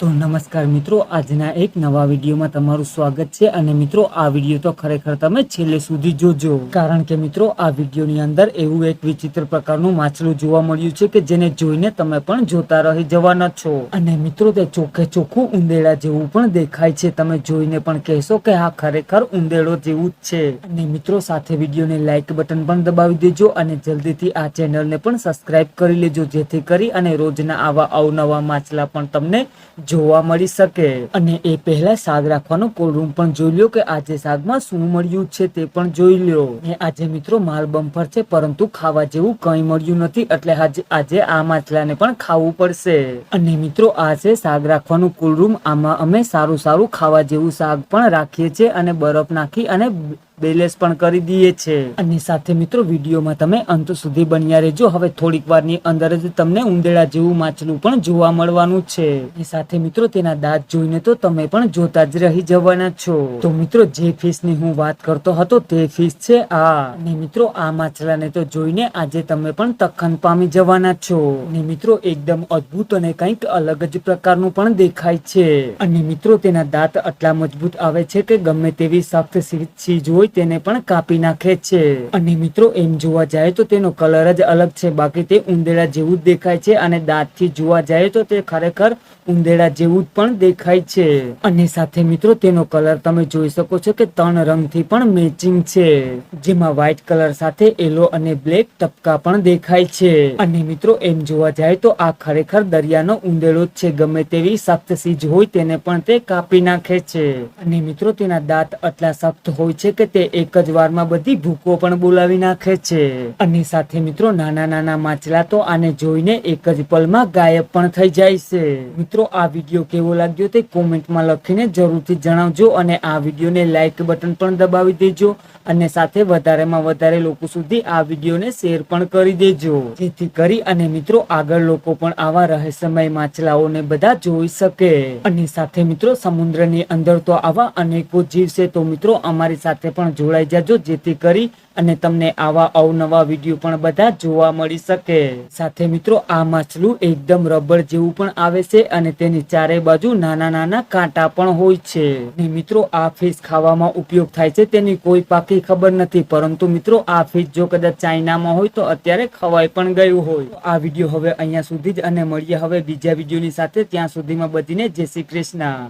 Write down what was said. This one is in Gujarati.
તો નમસ્કાર મિત્રો, આજના એક નવા વિડીયોમાં તમારું સ્વાગત છે અને મિત્રો, આ વીડિયો તો ખરેખર તમે છેલ્લે સુધી જોજો. કારણ કે મિત્રો, આ વિડીયોની અંદર એવું એક વિચિત્ર પ્રકારનું માછલું જોવા મળ્યું છે કે જેને જોઈને તમે પણ જોતા રહી જવાના છો. અને મિત્રો, તે ચોખ્ખે ચોખ્ખું ઉંદેડા જેવું પણ દેખાય છે. તમે જોઈને પણ કહેશો કે આ ખરેખર ઉંદેડો જેવું જ છે. અને મિત્રો, સાથે વિડીયોને લાઇક બટન પણ દબાવી દેજો અને જલ્દીથી આ ચેનલને પણ સબસ્ક્રાઇબ કરી લેજો, જેથી કરી અને રોજના આવા અવનવા માછલા પણ તમને જોવા મળી શકે. અને એ પહેલા શાક રાખવાનો કોલરૂમ પણ જોઈ લ્યો કે આજે શાકમાં શું મળ્યું છે તે પણ જોઈ લ્યો. ને આજે મિત્રો માલ બમ્પર છે, પરંતુ ખાવા જેવું કંઈ મળ્યું નથી, એટલે આજે આજે આ માછલાને પણ ખાવું પડશે. અને મિત્રો આ છે શાક રાખવાનું કોલરૂમ આમાં અમે સારું સારું ખાવા જેવું શાક પણ રાખીએ છીએ અને બરફ નાખી અને બેલેન્સ પણ કરી દઈએ છે. અને સાથે મિત્રો, વિડીયોમાં તમે અંત સુધી બન્યા રહેજો. હવે થોડીક વારની અંદર જ તમને ઉંદેડા જેવું માછલું પણ જોવા મળવાનું છે. અને સાથે મિત્રો, તેના દાંત જોઈને તો તમે પણ જોતા જ રહી જવાના છો. તો મિત્રો, જે ફિશની હું વાત કરતો હતો તે ફિશ છે આ. અને મિત્રો, આ માછલાને તો જોઈને આજે તમે પણ તખન પામી જવાના છો. અને મિત્રો, એકદમ અદ્ભુત અને કંઈક અલગ જ પ્રકારનું પણ દેખાય છે. અને મિત્રો, તેના દાંત આટલા મજબૂત આવે છે કે ગમે તેવી સખ્ત ચીજ હોય તેને પણ કાપી નાખે છે. અને મિત્રો, એમ જોવા જાય તો તેનો કલર જ અલગ છે. બાકી તે ઉંદેડા જેવું દેખાય છે અને દાંતથી જોવા જાય તો તે ખરેખર ઉંદેડા જેવું પણ દેખાય છે. અને સાથે મિત્રો, તેનો કલર તમે જોઈ શકો છો કે ત્રણ રંગથી પણ મેચિંગ છે. જેમાં વ્હાઈટ કલર સાથે યલો અને બ્લેક ટપકા પણ દેખાય છે. અને મિત્રો, એમ જોવા જાય તો આ ખરેખર દરિયાનો ઉંદેડો જ છે. ગમે તેવી સખ્ત સીજ હોય તેને પણ તે કાપી નાખે છે. અને મિત્રો, તેના દાંત આટલા સખ્ત હોય છે કે તે એક જ વારમાં બધી ભૂકો પણ બોલાવી નાખે છે. અને સાથે મિત્રો, નાના નાના માછલા તો આને જોઈને એક જ પલમાં ગાયબ પણ થઈ જાય છે. મિત્રો, આ વીડિયો કેવો લાગ્યો તે કોમેન્ટમાં લખીને જરૂરથી જણાવજો અને આ વિડીયોને લાઇક બટન પણ દબાવી દેજો અને સાથે વધારેમાં વધારે લોકો સુધી આ વિડીયોને શેર પણ કરી દેજો. જેથી કરી અને મિત્રો, આગળ લોકો પણ આવા રહસ્યમય માછલાઓને બધા જોઈ શકે. અને સાથે મિત્રો, સમુદ્રની અંદર તો આવા અનેકો જીવ છે, તો મિત્રો, અમારી સાથે પણ જોડાઈ જાજો, જેથી કરી અને તમને આવા અવનવા વીડિયો પણ બધા જોવા મળી શકે. સાથે મિત્રો, આ માછલું એકદમ રબર જેવું પણ આવે છે અને તેની ચારે બાજુ નાના નાના કાંટા પણ હોય છે. ને મિત્રો, આ ફિશ ખાવામાં ઉપયોગ થાય છે તેની કોઈ પાકી ખબર નથી, પરંતુ મિત્રો, આ ફિશ જો કદાચ ચાઇનામાં હોય તો અત્યારે ખવાઈ પણ ગયું હોય. આ વીડિયો હવે અહીંયા સુધી જ અને મળીએ હવે બીજા વિડીયોની સાથે. ત્યાં સુધીમાં બધીને જય શ્રી કૃષ્ણ.